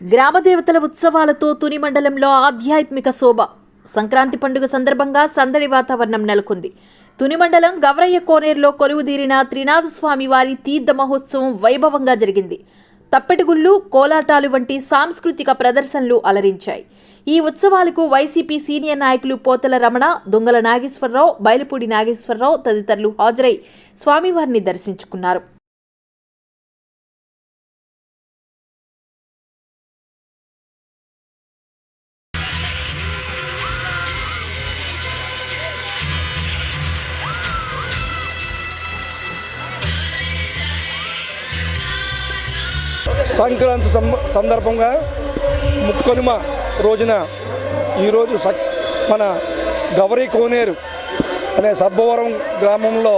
గ్రామదేవతల ఉత్సవాలతో తుని మండలంలో ఆధ్యాత్మిక శోభ. సంక్రాంతి పండుగ సందర్భంగా సందడి వాతావరణం నెలకొంది. తుని మండలం గవరయ్య కోనేరులో కొలువుదీరిన త్రినాథస్వామి వారి తీర్థ మహోత్సవం వైభవంగా జరిగింది. తప్పెటిగుళ్ళు కోలాటాలు వంటి సాంస్కృతిక ప్రదర్శనలు అలరించాయి. ఈ ఉత్సవాలకు వైసీపీ సీనియర్ నాయకులు పోతల రమణ దొంగల నాగేశ్వరరావు బయలుపూడి నాగేశ్వరరావు తదితరులు హాజరై స్వామివారిని దర్శించుకున్నారు. సంక్రాంతి సం- సందర్భంగా ముక్కనుమ రోజున ఈరోజు సక్ మన గౌరీ కోనేరు అనే సబ్బవరం గ్రామంలో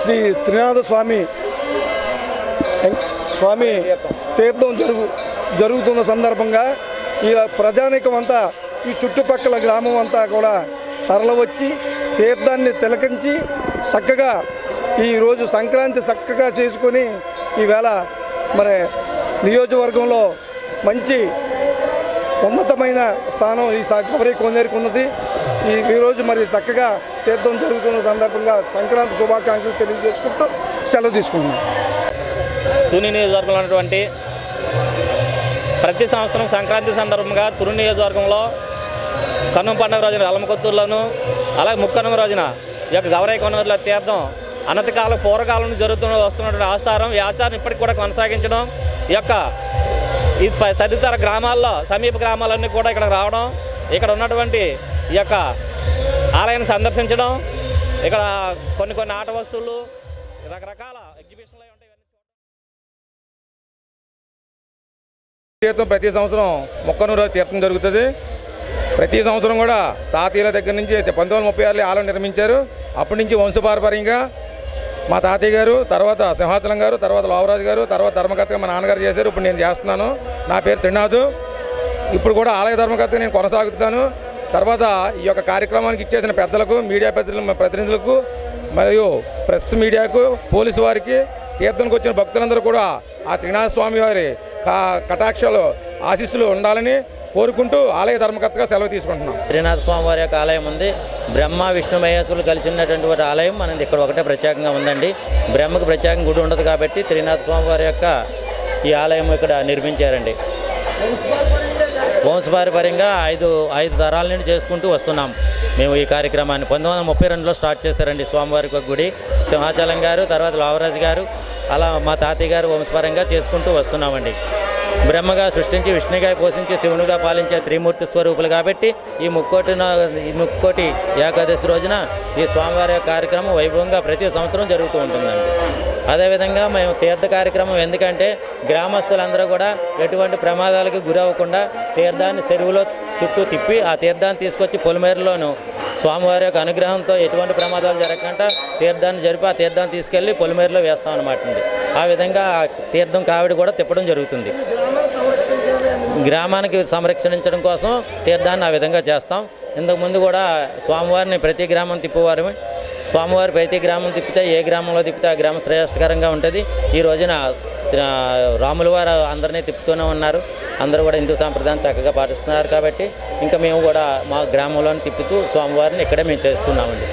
శ్రీ త్రినాథ స్వామి స్వామి తీర్థం జరుగు జరుగుతున్న సందర్భంగా ఈ ప్రజానికం అంతా ఈ చుట్టుపక్కల గ్రామం అంతా కూడా తరలవచ్చి తీర్థాన్ని తిలకించి చక్కగా ఈరోజు సంక్రాంతి చక్కగా చేసుకొని ఈవేళ మరి నియోజకవర్గంలో మంచి ఉన్నతమైన స్థానం ఈ గౌరీ కోనేరుకు ఈ ఈరోజు మరి చక్కగా తీర్థం జరుగుతున్న సందర్భంగా సంక్రాంతి శుభాకాంక్షలు తెలియజేసుకుంటూ సెలవు తీసుకుంటున్నాం. తుని నియోజకవర్గంలో ఉన్నటువంటి ప్రతి సంవత్సరం సంక్రాంతి సందర్భంగా తుని నియోజకవర్గంలో కన్నం పండుగ రోజున అలమకొత్తూరులోను అలాగే ముక్కనుమ రోజున ఈ యొక్క గౌరవ కొనవరిలో తీర్థం అనంతకాల పూర్వకాలం జరుగుతున్న వస్తున్నటువంటి ఆచారం ఈ ఆచారం ఇప్పటికి కూడా కొనసాగించడం. ఈ యొక్క ఈ ప- తదితర గ్రామాల్లో సమీప గ్రామాలన్నీ కూడా ఇక్కడ రావడం ఇక్కడ ఉన్నటువంటి ఈ యొక్క ఆలయాన్ని సందర్శించడం ఇక్కడ కొన్ని కొన్ని ఆట వస్తువులు రకరకాల ఎగ్జిబిషన్లు ఉంటాయి. తీర్థం ప్రతి సంవత్సరం మొక్కనూరు తీర్థం జరుగుతుంది. ప్రతి సంవత్సరం కూడా తాతీయుల దగ్గర నుంచి పంతొమ్మిది వందల ముప్పై ఆరులో ఆలయం నిర్మించారు. అప్పటి నుంచి వంశపారపర్యంగా మా తాతయ్య గారు తర్వాత సింహాచలం గారు తర్వాత లోవరాజు గారు తర్వాత ధర్మకర్తగా మా నాన్నగారు చేశారు. ఇప్పుడు నేను చేస్తున్నాను. నా పేరు త్రినాథు ఇప్పుడు కూడా ఆలయ ధర్మకర్తగా నేను కొనసాగుతాను. తర్వాత ఈ యొక్క కార్యక్రమానికి ఇచ్చేసిన పెద్దలకు మీడియా పెద్దల ప్రతినిధులకు మరియు ప్రెస్ మీడియాకు పోలీసు వారికి తీర్థంకి వచ్చిన భక్తులందరూ కూడా ఆ త్రినాథ స్వామి వారి కా కటాక్షలు ఆశీస్సులు ఉండాలని కోరుకుంటూ ఆలయ ధర్మకర్తగా సెలవు తీసుకుంటున్నాం. శ్రీనాథ స్వామి వారి యొక్క ఆలయం ఉంది. బ్రహ్మ విష్ణు మహేశ్వరులు కలిసి ఉన్నటువంటి ఆలయం మనది ఇక్కడ ఒకటే ప్రత్యేకంగా ఉందండి. బ్రహ్మకు ప్రత్యేకంగా గుడి ఉండదు కాబట్టి శ్రీనాథ స్వామి వారి యొక్క ఈ ఆలయం ఇక్కడ నిర్మించారండి. వంశపారపర్యంగా ఐదు ఐదు తరాల నుండి చేసుకుంటూ వస్తున్నాం. మేము ఈ కార్యక్రమాన్ని పంతొమ్మిది వందల ముప్పై రెండులో స్టార్ట్ చేశారండి స్వామివారికి గుడి. సింహాచలం గారు తర్వాత లావరాజు గారు అలా మా తాతయ్య గారు వంశపరంగా చేసుకుంటూ వస్తున్నామండి. బ్రహ్మగా సృష్టించి విష్ణుగా పోషించి శివునిగా పాలించే త్రిమూర్తి స్వరూపులు కాబట్టి ఈ ముక్కోటి ఈ ముక్కోటి ఏకాదశి రోజున ఈ స్వామివారి యొక్క కార్యక్రమం వైభవంగా ప్రతి సంవత్సరం జరుగుతూ ఉంటుందండి. అదేవిధంగా మేము తీర్థ కార్యక్రమం ఎందుకంటే గ్రామస్తులందరూ కూడా ఎటువంటి ప్రమాదాలకు గురవ్వకుండా తీర్థాన్ని చెరువులో చుట్టూ తిప్పి ఆ తీర్థాన్ని తీసుకొచ్చి పొలిమేరులోను స్వామివారి యొక్క అనుగ్రహంతో ఎటువంటి ప్రమాదాలు జరగకుండా తీర్థాన్ని జరిపి ఆ తీర్థాన్ని తీసుకెళ్ళి పొలిమేరులో వేస్తాం అనమాట అండి. ఆ విధంగా ఆ తీర్థం కావిడి కూడా తిప్పడం జరుగుతుంది. గ్రామానికి సంరక్షించడం కోసం తీర్థాన్ని ఆ విధంగా చేస్తాం. ఇంతకుముందు కూడా స్వామివారిని ప్రతి గ్రామం తిప్పేవారు స్వామివారి ప్రతి గ్రామం తిప్పితే ఏ గ్రామంలో తిప్పితే ఆ గ్రామం శ్రేయస్కరంగా ఉంటుంది. ఈ రోజున ఆ, రాముల వారు అందరినీ తిప్పుతూనే ఉన్నారు. అందరూ కూడా హిందూ సాంప్రదాయం చక్కగా పాటిస్తున్నారు కాబట్టి ఇంకా మేము కూడా మా గ్రామంలో తిప్పుతూ స్వామివారిని ఇక్కడే మేము చేస్తున్నామండి.